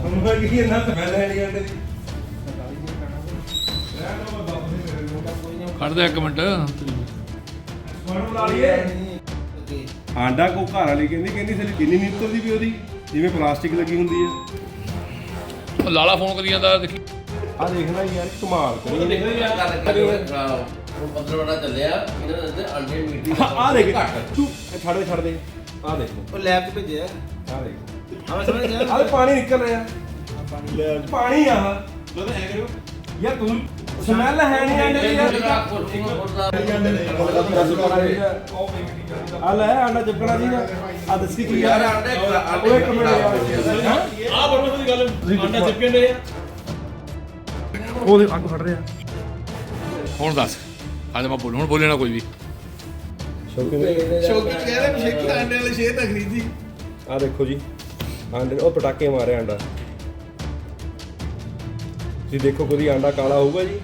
ਮੈਂ ਕੀ ਇਹਨਾਂ ਮੈਂ ਲੈ ਨਹੀਂ ਆਂਦੇ ਦੀ ਰਹਿ ਲੋ ਮੈਂ ਬਾਪ ਨੇ ਮੇਰੇ ਨੂੰ ਖੜ ਜਾ ਇੱਕ ਮਿੰਟ। ਮਨ ਲਾ ਲਈਏ ਆਂਡਾ ਕੋ ਘਰ ਵਾਲੀ ਕਹਿੰਦੀ ਕਹਿੰਦੀ ਸਾਡੀ ਕਿੰਨੀ ਨਹੀਂ ਉਤਰਦੀ ਵੀ ਉਹਦੀ ਜਿਵੇਂ ਪਲਾਸਟਿਕ ਲੱਗੀ ਹੁੰਦੀ ਹੈ। ਉਹ ਲਾਲਾ ਫੋਨ ਕਰੀ ਜਾਂਦਾ ਦੇਖੀ। ਆ ਦੇਖਣਾ ਯਾਰ ਕਮਾਲ ਕਰੀ ਪੱਤਰਵਾੜਾ ਚੱਲਿਆ ਇਹਨਾਂ ਦੇ ਅੰਡੇ ਮੀਟੀ ਆ ਦੇਖ ਤੂੰ ਇਹ ਛੱਡ ਦੇ ਛੱਡ ਦੇ। ਆ ਦੇਖੋ। ਉਹ ਲੈਬ 'ਚ ਭੇਜਿਆ। ਆ ਦੇਖ। ਹਾਂ ਸਮਝ ਗਿਆ। ਪਾਣੀ ਨਿਕਲ ਰਿਹਾ। ਪਾਣੀ ਆ ਆਹ। ਜਦੋਂ ਐ ਕਰਿਓ ਯਾਰ ਤੂੰ ਸਮੈਲ ਹੈ ਨਹੀਂ ਆਂਡੇ ਦੀ ਯਾਰ। ਆ ਲੈ ਆਂਡਾ ਚਿਪਕਣਾ ਜੀ ਆ ਦੱਸੀ ਕੀ ਯਾਰ ਉਹ ਇੱਕ ਮਿੰਟ ਯਾਰ। ਆ ਬੜੋ ਦੀ ਗੱਲ। ਆਂਡਾ ਚਿਪਕੇ ਨੇ ਉਹਦੇ ਅੱਗ ਫੜ ਰਿਹਾ ਹੁਣ ਦੱਸ। ਅੱਜ ਮੈਂ ਬੋਲ ਹੁਣ ਬੋਲੇ ਨਾ ਕੋਈ ਵੀ। ਸ਼ੌਕੀ ਕਹਿੰਦਾ ਸ਼ੇਕੀ ਆਂਡੇ ਵਾਲੇ ਸ਼ੇਰ ਤਾਂ ਖਰੀਦੀ ਆ ਦੇਖੋ ਜੀ। ਆਂਡੇ ਉਹ ਪਟਾਕੇ ਮਾਰਿਆ ਆਂਡਾ। ਤੁਸੀਂ ਦੇਖੋ ਕਦੀ ਆਂਡਾ ਕਾਲਾ ਹੋਊਗਾ ਜੀ।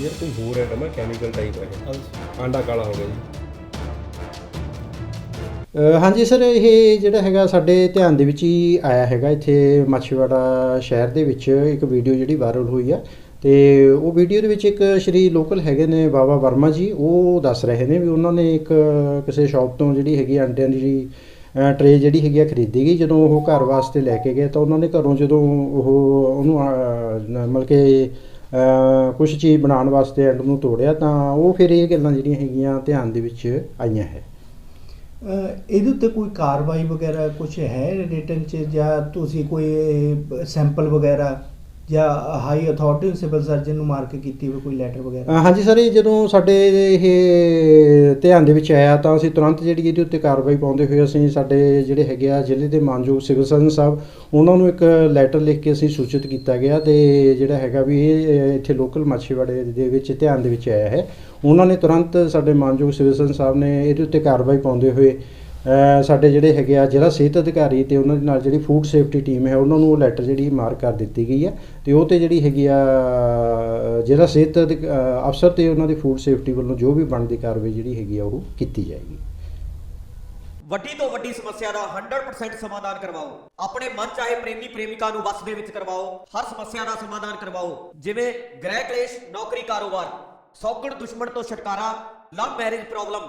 ਯਾਰ ਕੋਈ ਹੋਰ ਹੈ ਮੈਂ ਕੈਮੀਕਲ ਟਾਈਪ ਹੈ ਆਂਡਾ ਕਾਲਾ ਹੋ ਗਿਆ ਜੀ। ਹਾਂਜੀ ਸਰ ਇਹ ਜਿਹੜਾ ਹੈਗਾ ਸਾਡੇ ਧਿਆਨ ਦੇ ਵਿੱਚ ਹੀ ਆਇਆ ਹੈਗਾ। ਇੱਥੇ ਮਾਛੀਵਾੜਾ ਸ਼ਹਿਰ ਦੇ ਵਿੱਚ ਇੱਕ ਵੀਡੀਓ ਜਿਹੜੀ ਵਾਇਰਲ ਹੋਈ ਆ। ਤੇ ਉਹ ਵੀਡੀਓ ਦੇ ਵਿੱਚ ਇੱਕ ਸ਼੍ਰੀ ਲੋਕਲ ਹੈਗੇ ਨੇ ਬਾਬਾ ਵਰਮਾ ਜੀ, ਉਹ ਦੱਸ ਰਹੇ ਨੇ ਵੀ ਉਹਨਾਂ ਨੇ ਇੱਕ ਕਿਸੇ ਸ਼ਾਪ ਤੋਂ ਜਿਹੜੀ ਹੈਗੀ ਅੰਡਿਆਂ ਦੀ ਜਿਹੜੀ ਟਰੇ ਜਿਹੜੀ ਹੈਗੀ ਆ ਖਰੀਦੀ ਗਈ, ਜਦੋਂ ਉਹ ਘਰ ਵਾਸਤੇ ਲੈ ਕੇ ਗਏ ਤਾਂ ਉਹਨਾਂ ਨੇ ਘਰੋਂ ਜਦੋਂ ਉਹ ਉਹਨੂੰ ਮਤਲਬ ਕਿ ਕੁਝ ਚੀਜ਼ ਬਣਾਉਣ ਵਾਸਤੇ ਅੰਡ ਨੂੰ ਤੋੜਿਆ ਤਾਂ ਉਹ ਫਿਰ ਇਹ ਗੱਲਾਂ ਜਿਹੜੀਆਂ ਹੈਗੀਆਂ ਧਿਆਨ ਦੇ ਵਿੱਚ ਆਈਆਂ ਹੈ। ਇਹਦੇ ਉੱਤੇ ਕੋਈ ਕਾਰਵਾਈ ਵਗੈਰਾ ਕੁਝ ਹੈ ਰਿਟਨ ਚ ਜਾਂ ਤੁਸੀਂ ਕੋਈ ਸੈਂਪਲ ਵਗੈਰਾ? ਜਾਂ ਹਾਈ ਅਥਾਰਟੀ ਸਿਵਲ ਸਰਜਨ ਨੂੰ ਮਾਰ ਕੇ ਕੀਤੀ ਹੋਵੇ ਕੋਈ ਲੈਟਰ ਵਗੈਰਾ? ਹਾਂਜੀ ਸਰ, ਇਹ ਜਦੋਂ ਸਾਡੇ ਇਹ ਧਿਆਨ ਦੇ ਵਿੱਚ ਆਇਆ ਤਾਂ ਅਸੀਂ ਤੁਰੰਤ ਜਿਹੜੀ ਇਹਦੇ ਉੱਤੇ ਕਾਰਵਾਈ ਪਾਉਂਦੇ ਹੋਏ ਅਸੀਂ ਸਾਡੇ ਜਿਹੜੇ ਹੈਗੇ ਆ ਜ਼ਿਲ੍ਹੇ ਦੇ ਮਾਨਯੋਗ ਸਿਵਲ ਸਰਜਨ ਸਾਹਿਬ, ਉਹਨਾਂ ਨੂੰ ਇੱਕ ਲੈਟਰ ਲਿਖ ਕੇ ਅਸੀਂ ਸੂਚਿਤ ਕੀਤਾ ਗਿਆ ਤੇ ਜਿਹੜਾ ਹੈਗਾ ਵੀ ਇਹ ਇੱਥੇ ਲੋਕਲ ਮਾਛੀਵਾੜੇ ਦੇ ਵਿੱਚ ਧਿਆਨ ਦੇ ਵਿੱਚ ਆਇਆ ਹੈ। ਉਹਨਾਂ ਨੇ ਤੁਰੰਤ ਸਾਡੇ ਮਾਨਯੋਗ ਸਿਵਲ ਸਰਜਨ ਸਾਹਿਬ ਨੇ ਇਹਦੇ ਉੱਤੇ ਕਾਰਵਾਈ ਪਾਉਂਦੇ ਹੋਏ ਸਾਡੇ ਜਿਹੜੇ ਹੈਗੇ ਆ ਜਿਹੜਾ ਸਿਹਤ ਅਧਿਕਾਰੀ ਤੇ ਉਹਨਾਂ ਦੇ ਨਾਲ ਜਿਹੜੀ ਫੂਡ ਸੇਫਟੀ ਟੀਮ ਹੈ ਉਹਨਾਂ ਨੂੰ ਉਹ ਲੈਟਰ ਜਿਹੜੀ ਮਾਰ ਕਰ ਦਿੱਤੀ ਗਈ ਹੈ ਤੇ ਉਹ ਤੇ ਜਿਹੜੀ ਹੈਗੀ ਆ ਅ, ਜਿਹੜਾ ਸਿਹਤ ਅਫਸਰ ਤੇ ਉਹਨਾਂ ਦੀ ਫੂਡ ਸੇਫਟੀ ਵੱਲੋਂ ਜੋ ਵੀ ਬਣਦੀ ਕਾਰਵਾਈ ਜਿਹੜੀ ਹੈਗੀ ਆ ਉਹ ਕੀਤੀ ਜਾਏਗੀ। ਵੱਡੀ ਤੋਂ ਵੱਡੀ ਸਮੱਸਿਆ ਦਾ 100% ਸਮਾਧਾਨ ਕਰਵਾਓ। ਆਪਣੇ ਮਨ ਚਾਹੇ ਪ੍ਰੇਮੀ ਪ੍ਰੇਮਿਕਾ ਨੂੰ ਵਸ ਦੇ ਵਿੱਚ ਕਰਵਾਓ। ਹਰ ਸਮੱਸਿਆ ਦਾ ਸਮਾਧਾਨ ਕਰਵਾਓ। ਜਿਵੇਂ ਗ੍ਰਹਿ ਕਲੇਸ਼ ਨੌਕਰੀ ਕਾਰੋਬਾਰ ਸੌਗਣ ਦੁਸ਼ਮਣ ਤੋਂ ਛੁਟਕਾਰਾ ਲਵ ਮੈਰਿਜ ਪ੍ਰੋਬਲਮ